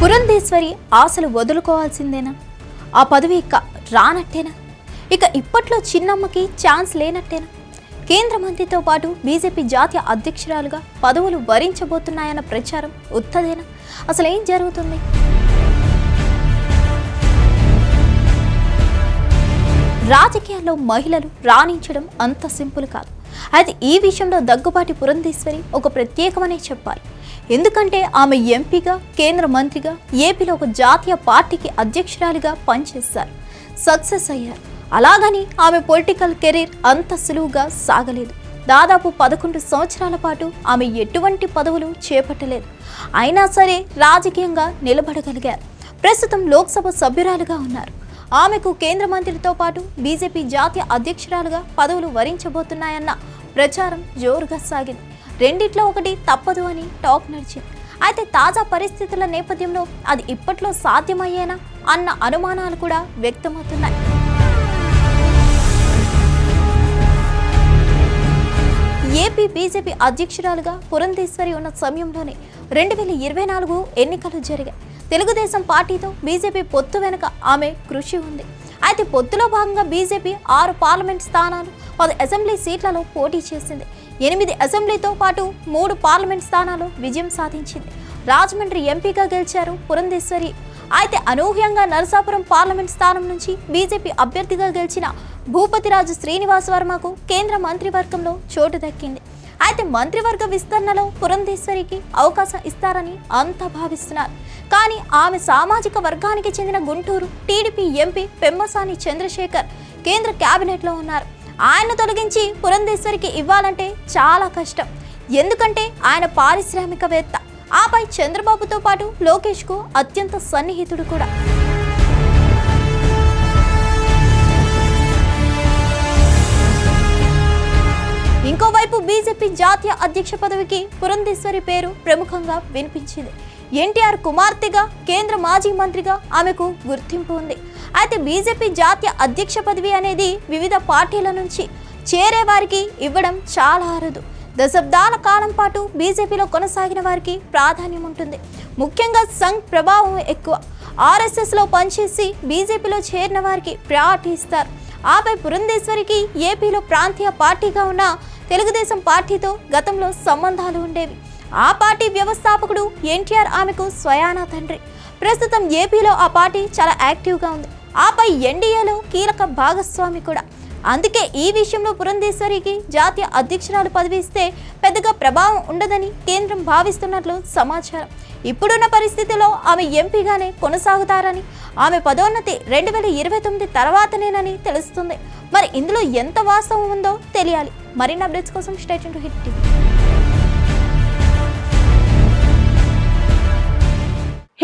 పురంధేశ్వరి ఆశలు వదులుకోవాల్సిందేనా? ఆ పదవి ఇక రానట్టేనా? ఇక ఇప్పట్లో చిన్నమ్మకి ఛాన్స్ లేనట్టేనా? కేంద్ర మంత్రితో పాటు బీజేపీ జాతీయ అధ్యక్షురాలుగా పదవులు వరించబోతున్నాయన్న ప్రచారం ఉత్తదేనా? అసలు ఏం జరుగుతుంది? రాజకీయాల్లో మహిళలు రాణించడం అంత సింపుల్ కాదు. అయితే ఈ విషయంలో దగ్గుబాటి పురంధేశ్వరి ఒక ప్రత్యేకమనే చెప్పాలి. ఎందుకంటే ఆమె ఎంపీగా కేంద్ర మంత్రిగా ఏపీలో ఒక జాతీయ పార్టీకి అధ్యక్షురాలిగా పనిచేశారు. సక్సెస్ అయ్యారు. అలాగని ఆమె పొలిటికల్ కెరీర్ అంత సులువుగా సాగలేదు. దాదాపు పదకొండు సంవత్సరాల పాటు ఆమె ఎటువంటి పదవులు చేపట్టలేదు. అయినా సరే రాజకీయంగా నిలబడగలిగారు. ప్రస్తుతం లోక్సభ సభ్యురాలుగా ఉన్నారు. ఆమెకు కేంద్ర మంత్రితో పాటు బీజేపీ జాతీయ అధ్యక్షురాలుగా పదవులు వరించబోతున్నాయన్న ప్రచారం జోరుగా సాగింది. రెండిట్లో ఒకటి తప్పదు అని టాక్ నడిచింది. అయితే తాజా పరిస్థితుల నేపథ్యంలో అది ఇప్పట్లో సాధ్యమయ్యేనా అన్న అనుమానాలు కూడా వ్యక్తమవుతున్నాయి. ఏపీ బీజేపీ అధ్యక్షురాలుగా పురంధేశ్వరి ఉన్న సమయంలోనే రెండు వేల ఇరవై నాలుగు ఎన్నికలు జరిగాయి. తెలుగుదేశం పార్టీతో బీజేపీ పొత్తు వెనుక ఆమె కృషి ఉంది. అయితే పొత్తులో భాగంగా బీజేపీ ఆరు పార్లమెంట్ స్థానాలు పది అసెంబ్లీ సీట్లలో పోటీ చేసింది. ఎనిమిది అసెంబ్లీతో పాటు మూడు పార్లమెంట్ స్థానాలు విజయం సాధించింది. రాజమండ్రి ఎంపీగా గెలిచారు పురంధేశ్వరి. అయితే అనూహ్యంగా నరసాపురం పార్లమెంట్ స్థానం నుంచి బీజేపీ అభ్యర్థిగా గెలిచిన భూపతిరాజు శ్రీనివాస్ వర్మకు కేంద్ర మంత్రివర్గంలో చోటు దక్కింది. అయితే మంత్రివర్గ విస్తరణలో పురంధేశ్వరికి అవకాశం ఇస్తారని అంతా భావిస్తున్నారు. కానీ ఆమె సామాజిక వర్గానికి చెందిన గుంటూరు టీడీపీ ఎంపీ పెమ్మసాని చంద్రశేఖర్ కేంద్ర కేబినెట్లో ఉన్నారు. ఆయన తొలగించి పురంధేశ్వరికి ఇవ్వాలంటే చాలా కష్టం. ఎందుకంటే ఆయన పారిశ్రామికవేత్త. ఆపై చంద్రబాబుతో పాటు లోకేష్కు అత్యంత సన్నిహితుడు కూడా. ఇంకోవైపు బీజేపీ జాతీయ అధ్యక్ష పదవికి పురంధేశ్వరి పేరు ప్రముఖంగా వినిపించింది. ఎన్టీఆర్ కుమార్తెగా కేంద్ర మాజీ మంత్రిగా ఆమెకు గుర్తింపు ఉంది. అయితే బీజేపీ జాతీయ అధ్యక్ష పదవి అనేది వివిధ పార్టీల నుంచి చేరే వారికి ఇవ్వడం చాలా అరుదు. దశాబ్దాల కాలం పాటు బీజేపీలో కొనసాగిన వారికి ప్రాధాన్యం ఉంటుంది. ముఖ్యంగా సంఘ్ ప్రభావం ఎక్కువ. ఆర్ఎస్ఎస్లో పనిచేసి బీజేపీలో చేరిన వారికి ప్రయారిటీ ఇస్తారు. ఆపై పురంధేశ్వరికి ఏపీలో ప్రాంతీయ పార్టీగా ఉన్న తెలుగుదేశం పార్టీతో గతంలో సంబంధాలు ఉండేవి. ఆ పార్టీ వ్యవస్థాపకుడు ఎన్టీఆర్ ఆమెకు స్వయానా తండ్రి. ప్రస్తుతం ఏపీలో ఆ పార్టీ చాలా యాక్టివ్గా ఉంది. ఆపై ఎన్డీఏలో కీలక భాగస్వామి కూడా. అందుకే ఈ విషయంలో పురంధేశ్వరికి జాతీయ అధ్యక్షురాలు పదవి ఇస్తే పెద్దగా ప్రభావం ఉండదని కేంద్రం భావిస్తున్నట్లు సమాచారం. ఇప్పుడున్న పరిస్థితిలో ఆమె ఎంపీగానే కొనసాగుతారని ఆమె పదోన్నతి రెండు వేల ఇరవై తొమ్మిది తర్వాతనేనని తెలుస్తుంది. మరి ఇందులో ఎంత వాస్తవం ఉందో తెలియాలి. మరిన్ని అప్డేట్స్ కోసం state Hit TV.